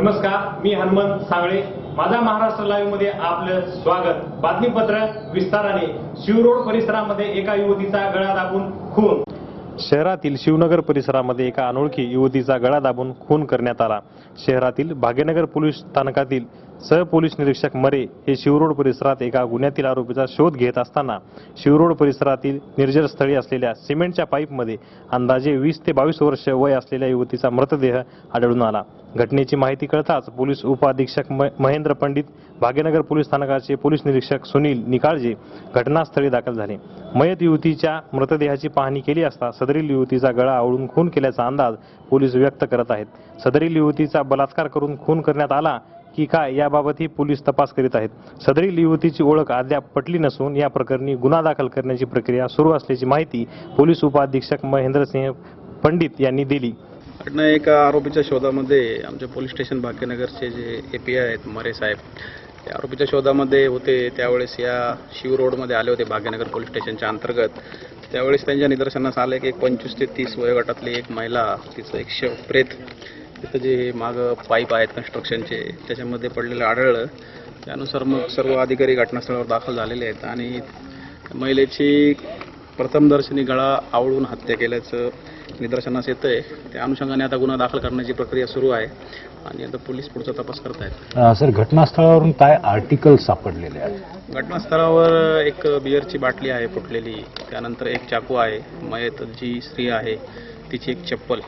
मी हनुमंत सागळे. माझा महाराष्ट्र लाईव्हमध्ये आपलं स्वागत. बातमीपत्र विस्ताराने. शिवरोड परिसरामध्ये एका युवतीचा गळा दाबून खून. शहरातील शिवनगर परिसरामध्ये एका अनोळखी युवतीचा गळा दाबून खून करण्यात आला. शहरातील भाग्यनगर पोलीस स्थानकातील सहपोलीस निरीक्षक मरे हे शिवरोड परिसरात एका गुन्ह्यातील आरोपीचा शोध घेत असताना शिवरोड परिसरातील निर्जर स्थळी असलेल्या सिमेंटच्या पाईपमध्ये अंदाजे वीस ते बावीस वर्ष वय असलेल्या युवतीचा मृतदेह आढळून आला. घटनेची माहिती कळताच पोलीस उपअधीक्षक म- महेंद्र पंडित भाग्यनगर पोलीस स्थानकाचे पोलीस निरीक्षक सुनील निकाळजे घटनास्थळी दाखल झाले. मयत युवतीच्या मृतदेहाची पाहणी केली असता सदरील युवतीचा गळा आवळून खून केल्याचा अंदाज पोलीस व्यक्त करत आहेत. सदरील युवतीचा बलात्कार करून खून करण्यात आला की काय याबाबतही पोलीस तपास करीत आहेत. सदरील युवतीची ओळख अद्याप पटली नसून या प्रकरणी गुन्हा दाखल करण्याची प्रक्रिया सुरू असल्याची माहिती पोलीस उपअधीक्षक महेंद्रसिंह पंडित यांनी दिली. घटना एका आरोपीच्या शोधामध्ये आमचे पोलीस स्टेशन भाग्यनगरचे जे ए पी आय आहेत मरे साहेब त्या आरोपीच्या शोधामध्ये होते. त्यावेळेस या शिव रोडमध्ये आले होते भाग्यनगर पोलीस स्टेशनच्या अंतर्गत. त्यावेळेस त्यांच्या निदर्शनास आले की एक पंचवीस ते तीस वयोगटातली एक महिला तिचं एक शव प्रेत तिथं जे मागं पाईप आहेत कन्स्ट्रक्शनचे त्याच्यामध्ये पडलेलं आढळलं. त्यानुसार मग सर्व अधिकारी घटनास्थळावर दाखल झालेले आहेत आणि महिलेची प्रथमदर्शनी गळा आवळून हत्या केल्याचं निदर्शनास येतं आहे त्या अनुषंगाने आता गुन्हा दाखल करण्याची प्रक्रिया सुरू आहे आणि आता पोलीस पुढचा तपास करत आहेत सर घटनास्थळावरून काय आर्टिकल सापडलेले आहेत? घटनास्थळावर एक बिअरची बाटली आहे फुटलेली त्यानंतर एक चाकू आहे मयत जी स्त्री आहे तिची एक चप्पल.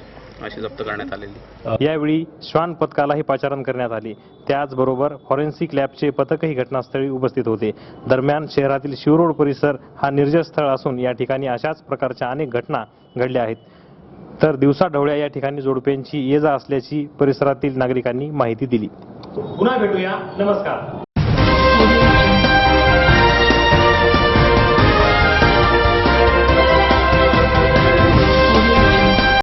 अशी जप्त करण्यात आलेली. यावेळी श्वान पथकालाही पाचारण करण्यात आले. त्याचबरोबर फॉरेन्सिक लॅबचे पथकही घटनास्थळी उपस्थित होते. दरम्यान शहरातील शिवरोड परिसर हा निर्जर स्थळ असून या ठिकाणी अशाच प्रकारच्या अनेक घटना घडल्या आहेत. तर दिवसाढवळ्या या ठिकाणी जोडप्यांची ये जा असल्याची परिसरातील नागरिकांनी माहिती दिली. पुन्हा भेटूया. नमस्कार.